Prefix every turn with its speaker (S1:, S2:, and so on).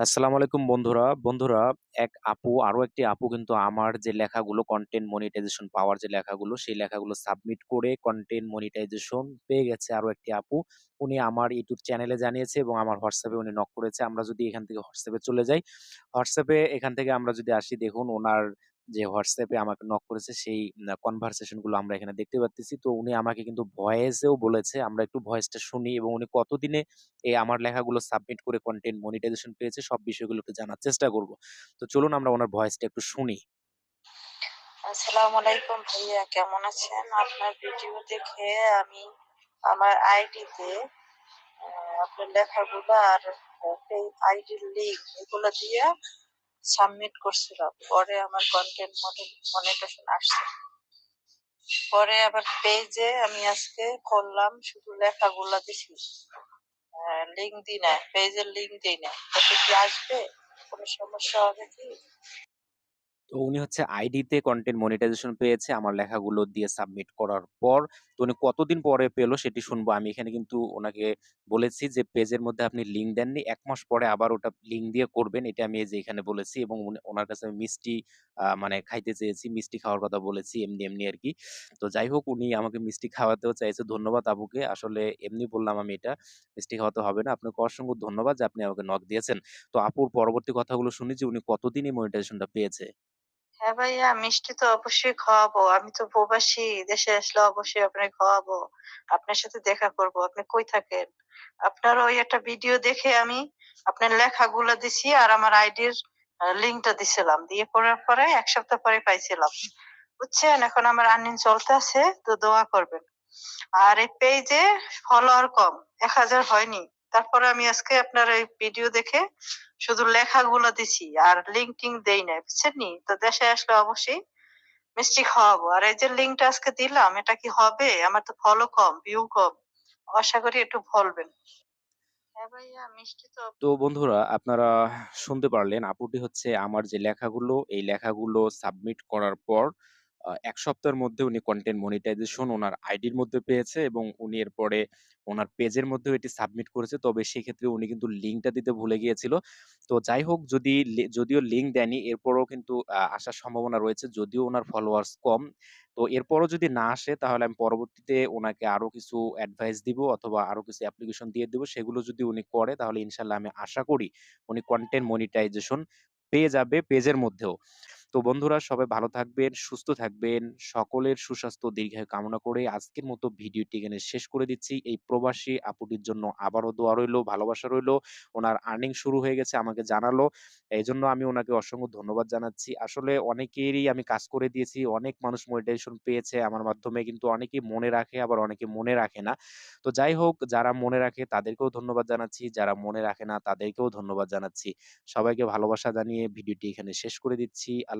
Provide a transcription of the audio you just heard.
S1: আসসালামু আলাইকুম বন্ধুরা। বন্ধুরা এক আপু আরও একটি আপু কিন্তু আমার যে লেখাগুলো কন্টেন্ট মনিটাইজেশন পাওয়ার যে লেখাগুলো, সেই লেখাগুলো সাবমিট করে কন্টেন্ট মনিটাইজেশন পেয়ে গেছে আরও একটি আপু। উনি আমার ইউটিউব চ্যানেলে জানিয়েছে এবং আমার হোয়াটসঅ্যাপে উনি নক করেছে। আমরা যদি এখান থেকে হোয়াটসঅ্যাপে চলে যাই, হোয়াটসঅ্যাপে এখান থেকে আমরা যদি আসি দেখুন উনার যে হোয়াটসঅ্যাপে আমাকে নক করেছে, সেই, আ কনভারসেশনগুলো আমরা এখানে দেখতে পারতেছি। তো উনি আমাকে কিন্তু ভয়েসেও বলেছে। আমরা একটু ভয়েসটা শুনি এবং উনি কতদিনে এই আমার লেখাগুলো সাবমিট করে কন্টেন্ট মনিটাইজেশন পেয়েছে, সব বিষয়গুলো একটু জানার চেষ্টা করব। তো চলুন আমরা উনার ভয়েসটা একটু শুনি।
S2: আসসালামু আলাইকুম ভাইয়া, কেমন আছেন? আপনার ভিডিও দেখে আমি আমার আইডিতে আপনার লেখাগুলো আর আইডির লিংক এগুলো দিয়ে সাবমিট করছিলাম। পরে আমার কন্টেন্ট মনিটেশন আসছে। পরে আবার পেজে আমি আজকে করলাম শুধু লেখাগুলা দিছি। লিঙ্ক দিই না পেজের লিঙ্ক দিই না তাতে কি আসবে? কোনো সমস্যা হবে কি?
S1: তো উনি হচ্ছে আইডিতে কন্টেন্ট মনিটাইজেশন পেয়েছে আমার লেখাগুলো দিয়ে সাবমিট করার পর। তো উনি কতদিন পরে পেল সেটি শুনব। আমি এখানে কিন্তু ওনাকে বলেছি যে পেজের মধ্যে আপনি লিঙ্ক দেননি। এক মাস পরে আবার ওটা লিঙ্ক দিয়ে করবেন। এটা আমি যে এখানে বলেছি এবং ওনার কাছে আমি মিষ্টি মানে খাইতে চেয়েছি। মিষ্টি খাওয়ার কথা বলেছি এমনি, এমনি আর কি তো যাই হোক উনি আমাকে মিষ্টি খাওয়াতেও চাইছে। ধন্যবাদ আপুকে। আসলে এমনি বললাম আমি এটা। মিষ্টি খাওয়াতে হবে না। আপনাকে অসংখ্য ধন্যবাদ যে আপনি আমাকে নক দিয়েছেন। তো আপুর পরবর্তী কথাগুলো শুনি যে উনি কতদিন এই মনিটাইজেশনটা পেয়েছে?
S2: হ্যাঁ ভাইয়া, মিষ্টি তো অবশ্যই খাওয়াবো। আমি তো প্রবাসী। দেশে আসলে অবশ্যই আপনাকে খাওয়াবো। আপনার সাথে দেখা করব। আপনি কই থাকেন? আপনার ওই একটা ভিডিও দেখে আমি আপনার লেখাগুলা দিছি আর আমার আইডির আ লিংকটা দিছিলাম। দিয়ে করার পরে এক সপ্তাহ পরে পাইছিলাম। বুঝছেন? এখন আমার আর্নিং চলতেছে, তো দোয়া করবেন। আর এই পেইজে ফলোয়ার কম। ১০০০ হয়নি। তারপরে আমি আজকে আপনার এই ভিডিও দেখে শুধু লেখাগুলো দিছি। আর লিংক টিংক দেই নাই। বুঝছেননি? তো দেশে আসলে অবশ্যই মিষ্টি খাওয়াবো। আর এই যে লিঙ্কটা আজকে দিলাম, এটা কি হবে? আমার তো ফলো কম, ভিউ কম। আশা করি একটু বলবেন। হ্যাঁ তো
S1: বন্ধুরা আপনারা শুনতে পারলেন আপুটি হচ্ছে আমার যে লেখাগুলো, এই লেখাগুলো সাবমিট করার পর ১ সপ্তাহের মধ্যে উনি কন্টেন্ট মনিটাইজেশন উনার আইডির মধ্যে পেয়েছে এবং উনি এরপরে ওনার পেজের মধ্যেও এটি সাবমিট করেছে। তবে সেক্ষেত্রে উনি কিন্তু লিংকটা দিতে ভুলে গিয়েছিল। তো যাই হোক, যদি যদিও লিংক দেয়নি, এরপরও কিন্তু আসার সম্ভাবনা রয়েছে। যদিও ওনার ফলোয়ার্স কম। তো এরপরও যদি না আসে, তাহলে আমি পরবর্তীতে ওনাকে আরও কিছু অ্যাডভাইস দিব অথবা আরও কিছু অ্যাপ্লিকেশন দিয়ে দিব। সেগুলো যদি উনি করে, তাহলে ইনশাআল্লাহ আমি আশা করি উনি কন্টেন্ট মনিটাইজেশন পেয়ে যাবে পেজের মধ্যেও। তো বন্ধুরা সবাই ভালো থাকবেন, সুস্থ থাকবেন। সকলের সুস্বাস্থ্য দীর্ঘায়ু কামনা করে আজকের মতো ভিডিওটি এখানে শেষ করে দিচ্ছি। এই প্রবাসী আপুটির জন্য আবারও দোয়া রইল, ভালোবাসা রইল। উনার আর্নিং শুরু হয়ে গেছে আমাকে জানালো। এজন্য আমি উনাকে অসংখ্য ধন্যবাদ জানাচ্ছি। আসলে অনেকেরই আমি কাজ করে দিয়েছি। অনেক মানুষ মনিটাইজেশন পেয়েছে আমার মাধ্যমে কিন্তু অনেকেই মনে রাখে আবার অনেকে মনে রাখে না। তো যাই হোক যারা মনে রাখে তাদেরকেও ধন্যবাদ জানাচ্ছি। যারা মনে রাখে না তাদেরকেও ধন্যবাদ জানাচ্ছি। সবাইকে ভালোবাসা জানিয়ে ভিডিওটি এখানে শেষ করে দিচ্ছি। আল্লাহ